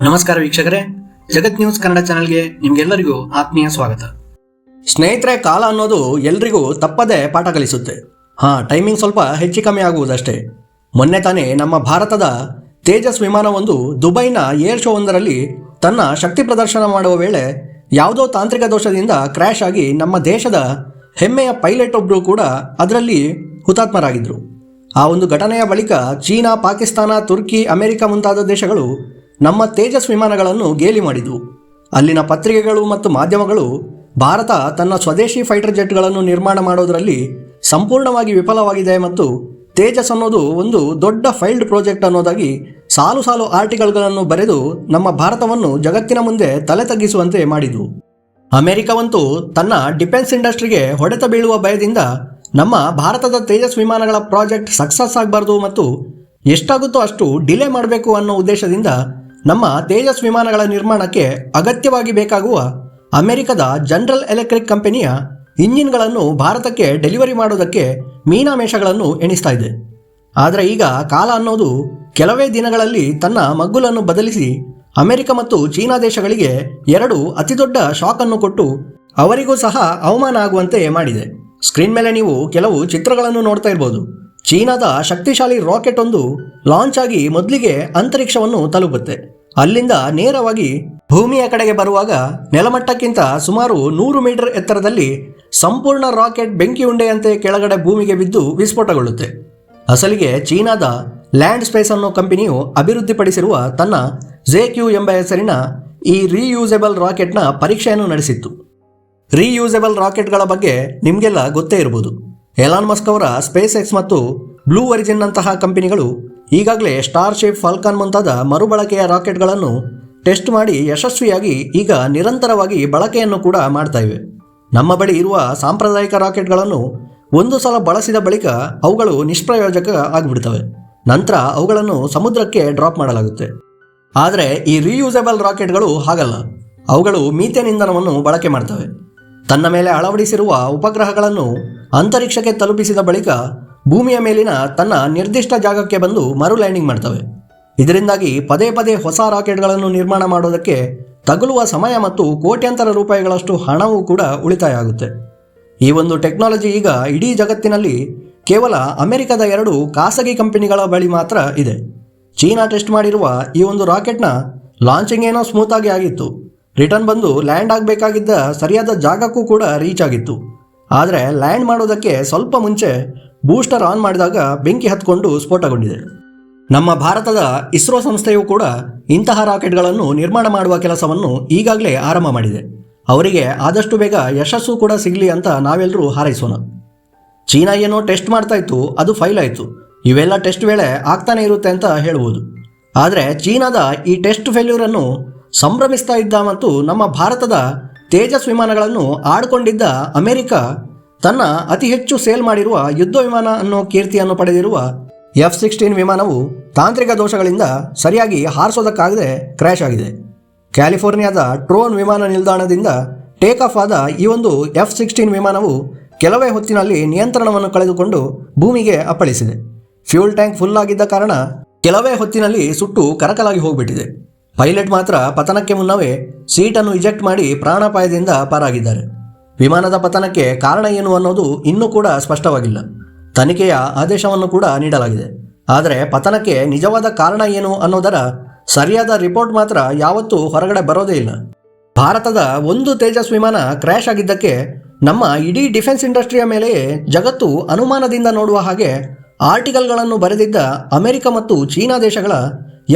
ನಮಸ್ಕಾರ ವೀಕ್ಷಕರೇ. ಜಗತ್ ನ್ಯೂಸ್ ಕನ್ನಡ ಚಾನೆಲ್ಗೆ ನಿಮ್ಗೆಲ್ಲರಿಗೂ ಆತ್ಮೀಯ ಸ್ವಾಗತ. ಸ್ನೇಹಿತರೆ, ಕಾಲ ಅನ್ನೋದು ಎಲ್ರಿಗೂ ತಪ್ಪದೇ ಪಾಠ ಕಲಿಸುತ್ತೆ. ಹಾಂ ಟೈಮಿಂಗ್ ಸ್ವಲ್ಪ ಹೆಚ್ಚು ಕಮ್ಮಿ ಆಗುವುದಷ್ಟೇ. ಮೊನ್ನೆ ತಾನೇ ನಮ್ಮ ಭಾರತದ ತೇಜಸ್ ವಿಮಾನವೊಂದು ದುಬೈನ ಏರ್ ಶೋ ಒಂದರಲ್ಲಿ ತನ್ನ ಶಕ್ತಿ ಪ್ರದರ್ಶನ ಮಾಡುವ ವೇಳೆ ಯಾವುದೋ ತಾಂತ್ರಿಕ ದೋಷದಿಂದ ಕ್ರ್ಯಾಶ್ ಆಗಿ ನಮ್ಮ ದೇಶದ ಹೆಮ್ಮೆಯ ಪೈಲಟ್ ಒಬ್ಬರು ಕೂಡ ಅದರಲ್ಲಿ ಹುತಾತ್ಮರಾಗಿದ್ದರು ಆ ಒಂದು ಘಟನೆಯ ಬಳಿಕ ಚೀನಾ, ಪಾಕಿಸ್ತಾನ, ತುರ್ಕಿ, ಅಮೆರಿಕ ಮುಂತಾದ ದೇಶಗಳು ನಮ್ಮ ತೇಜಸ್ ವಿಮಾನಗಳನ್ನು ಗೇಲಿ ಮಾಡಿದವು. ಅಲ್ಲಿನ ಪತ್ರಿಕೆಗಳು ಮತ್ತು ಮಾಧ್ಯಮಗಳು ಭಾರತ ತನ್ನ ಸ್ವದೇಶಿ ಫೈಟರ್ ಜೆಟ್ಗಳನ್ನು ನಿರ್ಮಾಣ ಮಾಡೋದರಲ್ಲಿ ಸಂಪೂರ್ಣವಾಗಿ ವಿಫಲವಾಗಿದೆ ಮತ್ತು ತೇಜಸ್ ಅನ್ನೋದು ಒಂದು ದೊಡ್ಡ ಫೈಲ್ಡ್ ಪ್ರಾಜೆಕ್ಟ್ ಅನ್ನೋದಾಗಿ ಸಾಲು ಸಾಲು ಆರ್ಟಿಕಲ್ಗಳನ್ನು ಬರೆದು ನಮ್ಮ ಭಾರತವನ್ನು ಜಗತ್ತಿನ ಮುಂದೆ ತಲೆ ತಗ್ಗಿಸುವಂತೆ ಮಾಡಿದವು. ಅಮೆರಿಕವಂತೂ ತನ್ನ ಡಿಫೆನ್ಸ್ ಇಂಡಸ್ಟ್ರಿಗೆ ಹೊಡೆತ ಬೀಳುವ ಭಯದಿಂದ ನಮ್ಮ ಭಾರತದ ತೇಜಸ್ ವಿಮಾನಗಳ ಪ್ರಾಜೆಕ್ಟ್ ಸಕ್ಸಸ್ ಆಗಬಾರ್ದು ಮತ್ತು ಎಷ್ಟಾಗುತ್ತೋ ಅಷ್ಟು ಡಿಲೇ ಮಾಡಬೇಕು ಅನ್ನೋ ಉದ್ದೇಶದಿಂದ ನಮ್ಮ ತೇಜಸ್ ವಿಮಾನಗಳ ನಿರ್ಮಾಣಕ್ಕೆ ಅಗತ್ಯವಾಗಿ ಬೇಕಾಗುವ ಅಮೆರಿಕದ ಜನರಲ್ ಎಲೆಕ್ಟ್ರಿಕ್ ಕಂಪನಿಯ ಇಂಜಿನ್ಗಳನ್ನು ಭಾರತಕ್ಕೆ ಡೆಲಿವರಿ ಮಾಡೋದಕ್ಕೆ ಮೀನಾಮೇಷಗಳನ್ನು ಎಣಿಸ್ತಾ ಇದೆ. ಆದರೆ ಈಗ ಕಾಲ ಅನ್ನೋದು ಕೆಲವೇ ದಿನಗಳಲ್ಲಿ ತನ್ನ ಮಗ್ಗುಲನ್ನು ಬದಲಿಸಿ ಅಮೆರಿಕ ಮತ್ತು ಚೀನಾ ದೇಶಗಳಿಗೆ ಎರಡು ಅತಿದೊಡ್ಡ ಶಾಕ್ ಅನ್ನು ಕೊಟ್ಟು ಅವರಿಗೂ ಸಹ ಅವಮಾನ ಆಗುವಂತೆ ಮಾಡಿದೆ. ಸ್ಕ್ರೀನ್ ಮೇಲೆ ನೀವು ಕೆಲವು ಚಿತ್ರಗಳನ್ನು ನೋಡ್ತಾ ಇರ್ಬೋದು. ಚೀನಾದ ಶಕ್ತಿಶಾಲಿ ರಾಕೆಟ್ ಒಂದು ಲಾಂಚ್ ಆಗಿ ಮೊದಲಿಗೆ ಅಂತರಿಕ್ಷವನ್ನು ತಲುಪುತ್ತೆ. ಅಲ್ಲಿಂದ ನೇರವಾಗಿ ಭೂಮಿಯ ಕಡೆಗೆ ಬರುವಾಗ ನೆಲಮಟ್ಟಕ್ಕಿಂತ ಸುಮಾರು ನೂರು ಮೀಟರ್ ಎತ್ತರದಲ್ಲಿ ಸಂಪೂರ್ಣ ರಾಕೆಟ್ ಬೆಂಕಿ ಉಂಡೆಯಂತೆ ಕೆಳಗಡೆ ಭೂಮಿಗೆ ಬಿದ್ದು ವಿಸ್ಫೋಟಗೊಳ್ಳುತ್ತೆ. ಅಸಲಿಗೆ ಚೀನಾದ ಲ್ಯಾಂಡ್ ಸ್ಪೇಸ್ ಅನ್ನೋ ಕಂಪನಿಯು ಅಭಿವೃದ್ಧಿಪಡಿಸಿರುವ ತನ್ನ ಕ್ಯೂ ಎಂಬ ಹೆಸರಿನ ಈ ರೀಯೂಸೆಬಲ್ ರಾಕೆಟ್ನ ಪರೀಕ್ಷೆಯನ್ನು ನಡೆಸಿತ್ತು. ರೀಯೂಸೆಬಲ್ ರಾಕೆಟ್ಗಳ ಬಗ್ಗೆ ನಿಮಗೆಲ್ಲ ಗೊತ್ತೇ ಇರಬಹುದು ಎಲಾನ್ ಮಸ್ಕ್ ಅವರ ಸ್ಪೇಸ್ ಎಕ್ಸ್ ಮತ್ತು ಬ್ಲೂ ಒರಿಜಿನ್ ನಂತಹ ಕಂಪನಿಗಳು ಈಗಾಗಲೇ ಸ್ಟಾರ್ ಶೇಪ್ ಫಾಲ್ಕಾನ್ ಮುಂತಾದ ಮರುಬಳಕೆಯ ರಾಕೆಟ್ಗಳನ್ನು ಟೆಸ್ಟ್ ಮಾಡಿ ಯಶಸ್ವಿಯಾಗಿ ಈಗ ನಿರಂತರವಾಗಿ ಬಳಕೆಯನ್ನು ಕೂಡ ಮಾಡ್ತಾ ಇವೆ. ನಮ್ಮ ಬಳಿ ಇರುವ ಸಾಂಪ್ರದಾಯಿಕ ರಾಕೆಟ್ಗಳನ್ನು ಒಂದು ಸಲ ಬಳಸಿದ ಬಳಿಕ ಅವುಗಳು ನಿಷ್ಪ್ರಯೋಜಕ ಆಗಿಬಿಡ್ತವೆ. ನಂತರ ಅವುಗಳನ್ನು ಸಮುದ್ರಕ್ಕೆ ಡ್ರಾಪ್ ಮಾಡಲಾಗುತ್ತೆ. ಆದರೆ ಈ ರೀಯೂಸಬಲ್ ರಾಕೆಟ್ಗಳು ಹಾಗಲ್ಲ. ಅವುಗಳು ಮೀಥೇನ್ ಇಂಧನವನ್ನು ಬಳಕೆ ಮಾಡ್ತವೆ. ತನ್ನ ಮೇಲೆ ಅಳವಡಿಸಿರುವ ಉಪಗ್ರಹಗಳನ್ನು ಅಂತರಿಕ್ಷಕ್ಕೆ ತಲುಪಿಸಿದ ಬಳಿಕ ಭೂಮಿಯ ಮೇಲಿನ ತನ್ನ ನಿರ್ದಿಷ್ಟ ಜಾಗಕ್ಕೆ ಬಂದು ಮರು ಲ್ಯಾಂಡಿಂಗ್ ಮಾಡ್ತವೆ. ಇದರಿಂದಾಗಿ ಪದೇ ಪದೇ ಹೊಸ ರಾಕೆಟ್ಗಳನ್ನು ನಿರ್ಮಾಣ ಮಾಡೋದಕ್ಕೆ ತಗುಲುವ ಸಮಯ ಮತ್ತು ಕೋಟ್ಯಾಂತರ ರೂಪಾಯಿಗಳಷ್ಟು ಹಣವೂ ಕೂಡ ಉಳಿತಾಯ ಆಗುತ್ತೆ. ಈ ಒಂದು ಟೆಕ್ನಾಲಜಿ ಈಗ ಇಡೀ ಜಗತ್ತಿನಲ್ಲಿ ಕೇವಲ ಅಮೆರಿಕದ ಎರಡು ಖಾಸಗಿ ಕಂಪನಿಗಳ ಬಳಿ ಮಾತ್ರ ಇದೆ. ಚೀನಾ ಟೆಸ್ಟ್ ಮಾಡಿರುವ ಈ ಒಂದು ರಾಕೆಟ್ನ ಲಾಂಚಿಂಗ್ ಏನೋ ಸ್ಮೂತ್ ಆಗಿ ಆಗಿತ್ತು. ರಿಟರ್ನ್ ಬಂದು ಲ್ಯಾಂಡ್ ಆಗಬೇಕಾಗಿದ್ದ ಸರಿಯಾದ ಜಾಗಕ್ಕೂ ಕೂಡ ರೀಚ್ ಆಗಿತ್ತು. ಆದರೆ ಲ್ಯಾಂಡ್ ಮಾಡೋದಕ್ಕೆ ಸ್ವಲ್ಪ ಮುಂಚೆ ಬೂಸ್ಟರ್ ಆನ್ ಮಾಡಿದಾಗ ಬೆಂಕಿ ಹತ್ಕೊಂಡು ಸ್ಫೋಟಗೊಂಡಿದೆ. ನಮ್ಮ ಭಾರತದ ಇಸ್ರೋ ಸಂಸ್ಥೆಯು ಕೂಡ ಇಂತಹ ರಾಕೆಟ್ಗಳನ್ನು ನಿರ್ಮಾಣ ಮಾಡುವ ಕೆಲಸವನ್ನು ಈಗಾಗಲೇ ಆರಂಭ ಮಾಡಿದೆ. ಅವರಿಗೆ ಆದಷ್ಟು ಬೇಗ ಯಶಸ್ಸು ಕೂಡ ಸಿಗಲಿ ಅಂತ ನಾವೆಲ್ಲರೂ ಹಾರೈಸೋಣ. ಚೀನಾ ಏನೋ ಟೆಸ್ಟ್ ಮಾಡ್ತಾ ಇತ್ತು, ಅದು ಫೈಲ್ ಆಯಿತು. ಇವೆಲ್ಲ ಟೆಸ್ಟ್ ವೇಳೆ ಆಗ್ತಾನೆ ಇರುತ್ತೆ ಅಂತ ಹೇಳ್ಬೋದು ಆದರೆ ಚೀನಾದ ಈ ಟೆಸ್ಟ್ ಫೇಲ್ಯೂರನ್ನು ಸಂಭ್ರಮಿಸ್ತಾ ಇದ್ದ ಮತ್ತು ನಮ್ಮ ಭಾರತದ ತೇಜಸ್ ವಿಮಾನಗಳನ್ನು ಆಡ್ಕೊಂಡಿದ್ದ ಅಮೆರಿಕ ತನ್ನ ಅತಿ ಹೆಚ್ಚು ಸೇಲ್ ಮಾಡಿರುವ ಯುದ್ಧ ವಿಮಾನ ಅನ್ನೋ ಕೀರ್ತಿಯನ್ನು ಪಡೆದಿರುವ ಎಫ್ ಸಿಕ್ಸ್ಟೀನ್ ವಿಮಾನವು ತಾಂತ್ರಿಕ ದೋಷಗಳಿಂದ ಸರಿಯಾಗಿ ಹಾರಿಸೋದಕ್ಕಾಗದೆ ಕ್ರ್ಯಾಶ್ ಆಗಿದೆ. ಕ್ಯಾಲಿಫೋರ್ನಿಯಾದ ಟ್ರೋನ್ ವಿಮಾನ ನಿಲ್ದಾಣದಿಂದ ಟೇಕ್ ಆಫ್ ಆದ ಈ ಒಂದು ಎಫ್ ಸಿಕ್ಸ್ಟೀನ್ ವಿಮಾನವು ಕೆಲವೇ ಹೊತ್ತಿನಲ್ಲಿ ನಿಯಂತ್ರಣವನ್ನು ಕಳೆದುಕೊಂಡು ಭೂಮಿಗೆ ಅಪ್ಪಳಿಸಿದೆ. ಫ್ಯೂಲ್ ಟ್ಯಾಂಕ್ ಫುಲ್ ಆಗಿದ್ದ ಕಾರಣ ಕೆಲವೇ ಹೊತ್ತಿನಲ್ಲಿ ಸುಟ್ಟು ಕರಕಲಾಗಿ ಹೋಗಿಬಿಟ್ಟಿದೆ. ಪೈಲಟ್ ಮಾತ್ರ ಪತನಕ್ಕೆ ಮುನ್ನವೇ ಸೀಟನ್ನು ಇಜೆಕ್ಟ್ ಮಾಡಿ ಪ್ರಾಣಾಪಾಯದಿಂದ ಪಾರಾಗಿದ್ದಾರೆ. ವಿಮಾನದ ಪತನಕ್ಕೆ ಕಾರಣ ಏನು ಅನ್ನೋದು ಇನ್ನೂ ಕೂಡ ಸ್ಪಷ್ಟವಾಗಿಲ್ಲ. ತನಿಖೆಯ ಆದೇಶವನ್ನು ಕೂಡ ನೀಡಲಾಗಿದೆ. ಆದರೆ ಪತನಕ್ಕೆ ನಿಜವಾದ ಕಾರಣ ಏನು ಅನ್ನೋದರ ಸರಿಯಾದ ರಿಪೋರ್ಟ್ ಮಾತ್ರ ಯಾವತ್ತೂ ಹೊರಗಡೆ ಬರೋದೇ ಇಲ್ಲ. ಭಾರತದ ಒಂದು ತೇಜಸ್ ವಿಮಾನ ಕ್ರ್ಯಾಶ್ ಆಗಿದ್ದಕ್ಕೆ ನಮ್ಮ ಇಡೀ ಡಿಫೆನ್ಸ್ ಇಂಡಸ್ಟ್ರಿಯ ಮೇಲೆಯೇ ಜಗತ್ತು ಅನುಮಾನದಿಂದ ನೋಡುವ ಹಾಗೆ ಆರ್ಟಿಕಲ್ಗಳನ್ನು ಬರೆದಿದ್ದ ಅಮೆರಿಕ ಮತ್ತು ಚೀನಾ ದೇಶಗಳ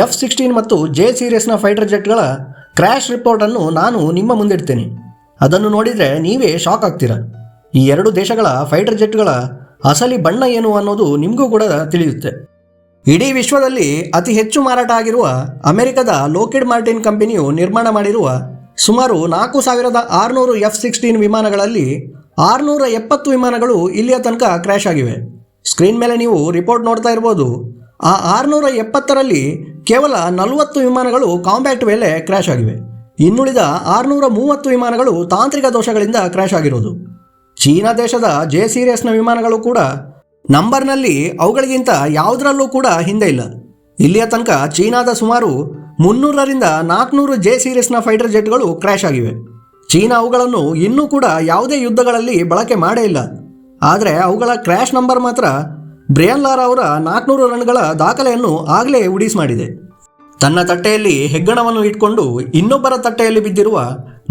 ಎಫ್ ಸಿಕ್ಸ್ಟೀನ್ ಮತ್ತು ಜೆ ಸೀರೀಸ್ನ ಫೈಟರ್ ಜೆಟ್ಗಳ ಕ್ರ್ಯಾಶ್ ರಿಪೋರ್ಟನ್ನು ನಾನು ನಿಮ್ಮ ಮುಂದಿಡ್ತೇನೆ. ಅದನ್ನು ನೋಡಿದರೆ ನೀವೇ ಶಾಕ್ ಆಗ್ತೀರ? ಈ ಎರಡು ದೇಶಗಳ ಫೈಟರ್ ಜೆಟ್ಗಳ ಅಸಲಿ ಬಣ್ಣ ಏನು ಅನ್ನೋದು ನಿಮಗೂ ಕೂಡ ತಿಳಿಯುತ್ತೆ. ಇಡೀ ವಿಶ್ವದಲ್ಲಿ ಅತಿ ಹೆಚ್ಚು ಮಾರಾಟ ಆಗಿರುವ ಅಮೆರಿಕದ ಲೋಕಿಡ್ ಮಾರ್ಟಿನ್ ಕಂಪನಿಯು ನಿರ್ಮಾಣ ಮಾಡಿರುವ ಸುಮಾರು ನಾಲ್ಕು ಸಾವಿರದ ಆರುನೂರು ಎಫ್ ಸಿಕ್ಸ್ಟೀನ್ ವಿಮಾನಗಳಲ್ಲಿ ಆರುನೂರ ಎಪ್ಪತ್ತು ವಿಮಾನಗಳು ಇಲ್ಲಿಯ ತನಕ ಕ್ರ್ಯಾಶ್ ಆಗಿವೆ. ಸ್ಕ್ರೀನ್ ಮೇಲೆ ನೀವು ರಿಪೋರ್ಟ್ ನೋಡ್ತಾ ಇರ್ಬೋದು, ಆ ಆರುನೂರ ಎಪ್ಪತ್ತರಲ್ಲಿ ಕೇವಲ ನಲವತ್ತು ವಿಮಾನಗಳು ಕಾಂಬ್ಯಾಕ್ಟ್ ವೇಳೆ ಕ್ರ್ಯಾಶ್ ಆಗಿವೆ. ಇನ್ನುಳಿದ ಆರುನೂರ ಮೂವತ್ತು ವಿಮಾನಗಳು ತಾಂತ್ರಿಕ ದೋಷಗಳಿಂದ ಕ್ರ್ಯಾಶ್ ಆಗಿರೋದು. ಚೀನಾ ದೇಶದ ಜೆ ಸೀರಿಯಸ್ನ ವಿಮಾನಗಳು ಕೂಡ ನಂಬರ್ನಲ್ಲಿ ಅವುಗಳಿಗಿಂತ ಯಾವುದರಲ್ಲೂ ಕೂಡ ಹಿಂದೆ ಇಲ್ಲ. ಇಲ್ಲಿಯ ತನಕ ಚೀನಾದ ಸುಮಾರು ಮುನ್ನೂರರಿಂದ ನಾಲ್ಕುನೂರು ಜೆ ಸೀರೀಸ್ನ ಫೈಟರ್ ಜೆಟ್ಗಳು ಕ್ರ್ಯಾಶ್ ಆಗಿವೆ. ಚೀನಾ ಅವುಗಳನ್ನು ಇನ್ನೂ ಕೂಡ ಯಾವುದೇ ಯುದ್ಧಗಳಲ್ಲಿ ಬಳಕೆ ಮಾಡೇ ಇಲ್ಲ. ಆದರೆ ಅವುಗಳ ಕ್ರ್ಯಾಶ್ ನಂಬರ್ ಮಾತ್ರ ಬ್ರಿಯನ್ ಲಾರಾ ಅವರ ನಾಲ್ಕುನೂರು ರನ್ಗಳ ದಾಖಲೆಯನ್ನು ಆಗಲೇ ಉಡೀಸ್ ಮಾಡಿದೆ. ತನ್ನ ತಟ್ಟೆಯಲ್ಲಿ ಹೆಗ್ಗಣವನ್ನು ಇಟ್ಕೊಂಡು ಇನ್ನೊಬ್ಬರ ತಟ್ಟೆಯಲ್ಲಿ ಬಿದ್ದಿರುವ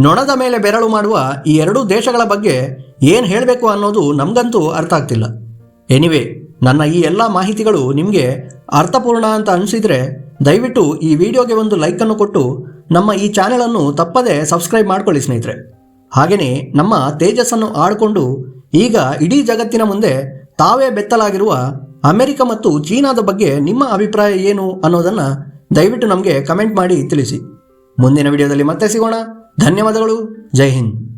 ನೊಣದ ಮೇಲೆ ಬೆರಳು ಮಾಡುವ ಈ ಎರಡೂ ದೇಶಗಳ ಬಗ್ಗೆ ಏನು ಹೇಳಬೇಕು ಅನ್ನೋದು ನಮಗಂತೂ ಅರ್ಥ ಆಗ್ತಿಲ್ಲ. ಎನಿವೆ ನನ್ನ ಈ ಎಲ್ಲ ಮಾಹಿತಿಗಳು ನಿಮಗೆ ಅರ್ಥಪೂರ್ಣ ಅಂತ ಅನಿಸಿದರೆ ದಯವಿಟ್ಟು ಈ ವಿಡಿಯೋಗೆ ಒಂದು ಲೈಕನ್ನು ಕೊಟ್ಟು ನಮ್ಮ ಈ ಚಾನೆಲನ್ನು ತಪ್ಪದೇ ಸಬ್ಸ್ಕ್ರೈಬ್ ಮಾಡ್ಕೊಳ್ಳಿ ಸ್ನೇಹಿತರೆ. ಹಾಗೆಯೇ ನಮ್ಮ ತೇಜಸ್ಸನ್ನು ಆಡಿಕೊಂಡು ಈಗ ಇಡೀ ಜಗತ್ತಿನ ಮುಂದೆ ತಾವೇ ಬೆತ್ತಲಾಗಿರುವ ಅಮೆರಿಕ ಮತ್ತು ಚೀನಾದ ಬಗ್ಗೆ ನಿಮ್ಮ ಅಭಿಪ್ರಾಯ ಏನು ಅನ್ನೋದನ್ನು ದಯವಿಟ್ಟು ನಮಗೆ ಕಮೆಂಟ್ ಮಾಡಿ ತಿಳಿಸಿ. ಮುಂದಿನ ವಿಡಿಯೋದಲ್ಲಿ ಮತ್ತೆ ಸಿಗೋಣ. ಧನ್ಯವಾದಗಳು. ಜೈ ಹಿಂದ್.